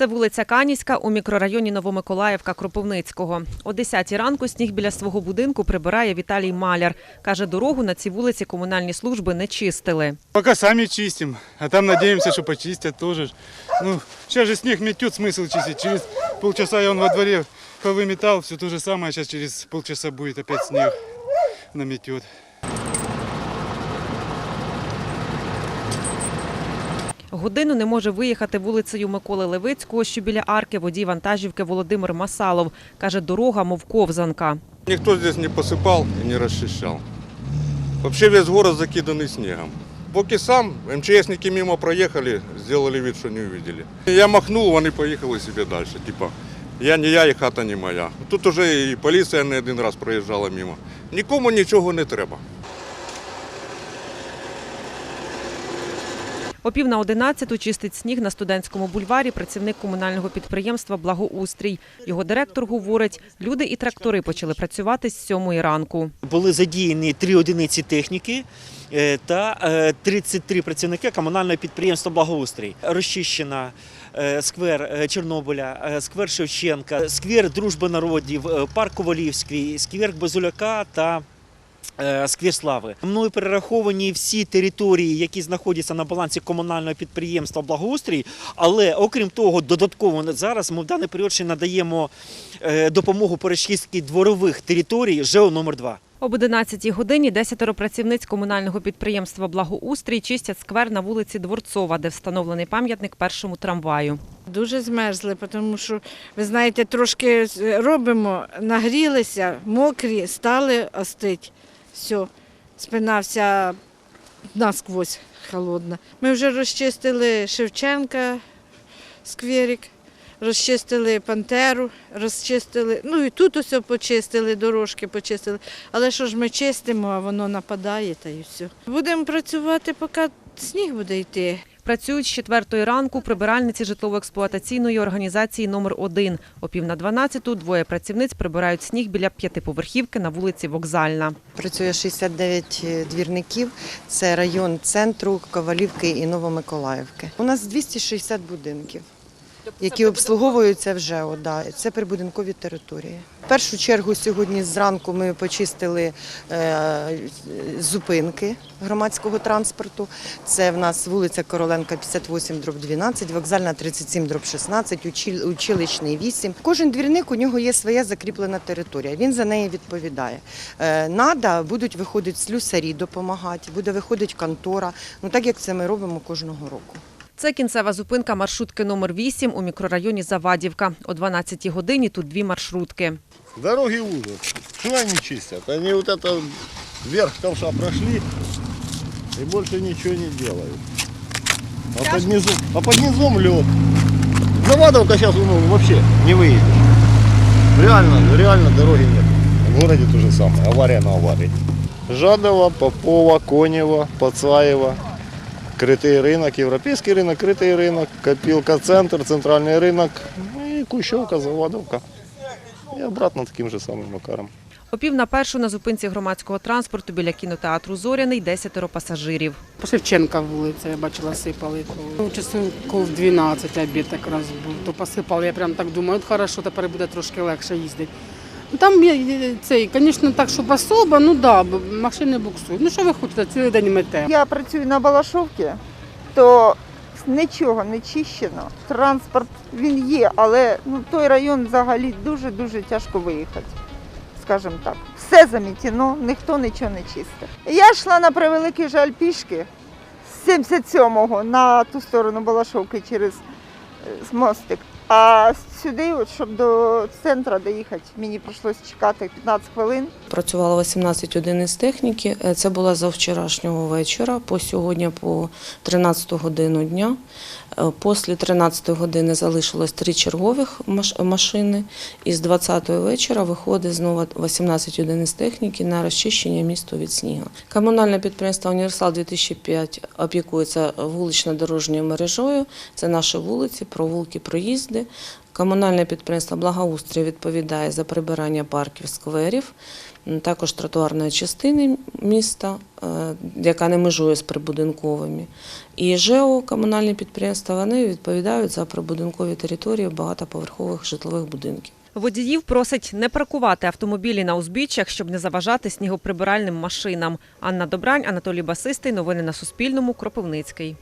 Це вулиця Канівська у мікрорайоні Новомиколаївка Кропивницького. О 10 ранку сніг біля свого будинку прибирає Віталій Маляр. Каже, дорогу на цій вулиці комунальні служби не чистили. Пока сами чистим, а там надеемся, что почистят тоже. Ну, сейчас же снег метет, смысл чистить. Через полчаса я во дворе повыметал, все то же самое, сейчас через полчаса будет опять снег наметет. Годину не може виїхати вулицею Миколи Левицького, що біля арки водій вантажівки Володимир Масалов. Каже, дорога мов ковзанка. Никто здесь не посыпал и не расчищал. Вообще весь город закиданный снегом. Поки сам, МЧСники мимо проехали, сделали вид, что не увидели. Я махнул, вони поїхали себе дальше. Типа, я не я і хата не моя. Тут уже і поліція не один раз проїжджала мимо. Нікому нічого не треба. О пів на одинадцяту чистить сніг на студентському бульварі працівник комунального підприємства Благоустрій. Його директор говорить, люди і трактори почали працювати з сьомої ранку. були задіяні три одиниці техніки е, та е, 33 працівники комунального підприємства Благоустрій. Розчищена е, сквер е, Чорнобиля, е, сквер Шевченка, сквер Дружби народів, е, парк Ковалівський, сквер Базуляка та е, Сквер Слави. Мною перераховані всі території, які знаходяться на балансі комунального підприємства Благоустрій. Але окрім того, додатково зараз ми в даний період ще надаємо е, допомогу по розчистці дворових територій ЖЕО номер 2 Об 11 годині десятеро працівниць комунального підприємства Благоустрій чистять сквер на вулиці Дворцова, де встановлений пам'ятник першому трамваю. Дуже змерзли, тому що, ви знаєте, трошки робимо, нагрілися, мокрі, стали остить. Все, спина вся насквозь холодна. Ми вже розчистили Шевченка, скверик, розчистили Пантеру, розчистили, ну і тут усе почистили, дорожки почистили. Але що ж ми чистимо, а воно нападає та і все. Будемо працювати, поки сніг буде йти. Працюють з четвертої ранку прибиральниці житлово-експлуатаційної організації номер 1 О пів на 12 двоє працівниць прибирають сніг біля п'ятиповерхівки на вулиці Вокзальна. Працює 69 двірників. Це район центру Ковалівки і Новомиколаївки. У нас 260 будинків, які обслуговуються вже. О, да. Це прибудинкові території. В першу чергу сьогодні зранку ми почистили е, зупинки громадського транспорту. Це в нас вулиця Короленка 58 дроб 12, вокзальна 37 дроб 16, учил- училищний 8. Кожен двірник у нього є своя закріплена територія. Він за неї відповідає. Е, Нада будуть виходити слюсарі допомагати, буде виходити контора. Ну так як це ми робимо кожного року. Це кінцева зупинка маршрутки номер 8 у мікрорайоні Завадівка. О 12 годині тут дві маршрутки. Дороги узы. Что они чистят? Они вот это вверх ковша прошли и больше ничего не делают. А под низом, а под низом лед. Завадовка сейчас ну, вообще не выедешь. Реально, реально дороги нет. В городе то же самое. Авария на аварии. Жадова, Попова, Конева, Пацаева. Крытый рынок, европейский рынок, крытый рынок, копилка, центр, центральный рынок, ну и Кущевка, Завадовка. И обратно таким же самым макаром. О пів на першу на зупинці громадського транспорту біля кінотеатру Зоряний десятеро пасажирів. По Шевченка вулиця, я бачила, сипали. То часу в 12 обід якраз був, то посипали. Я прям так думаю, от хорошо, тепер буде трошки легше їздити. Там є цей, звісно, так, щоб особо, ну да, машини буксують. Ну що ви хочете, цілий день мете. Я працюю на Балашовці, то нічого не чищено. Транспорт він є, але ну, той район взагалі дуже-дуже тяжко виїхати, скажімо так. Все замітено, ніхто нічого не чистить. Я йшла на превеликий жаль пішки з 77-го на ту сторону Балашовки через е, мостик. А сюди, от, щоб до центру доїхати, мені прийшлося чекати 15 хвилин. Працювало 18 одиниць техніки. Е, Це була за вчорашнього вечора по сьогодні по 13 годину дня. Е, Після 13 години залишилось три чергових машини. І з 20 вечора виходить знову 18 одиниць техніки на розчищення міста від снігу. Комунальне підприємство Універсал 2005 опікується вулично-дорожньою мережою. Це наші вулиці, провулки, проїзди. Комунальне підприємство Благоустрій відповідає за прибирання парків, скверів, також тротуарної частини міста, е, яка не межує з прибудинковими. І ЖЕО, комунальні підприємства, вони відповідають за прибудинкові території багатоповерхових житлових будинків. Водіїв просить не паркувати автомобілі на узбіччях, щоб не заважати снігоприбиральним машинам. Анна Добрань, Анатолій Басистий. Новини на Суспільному. Кропивницький.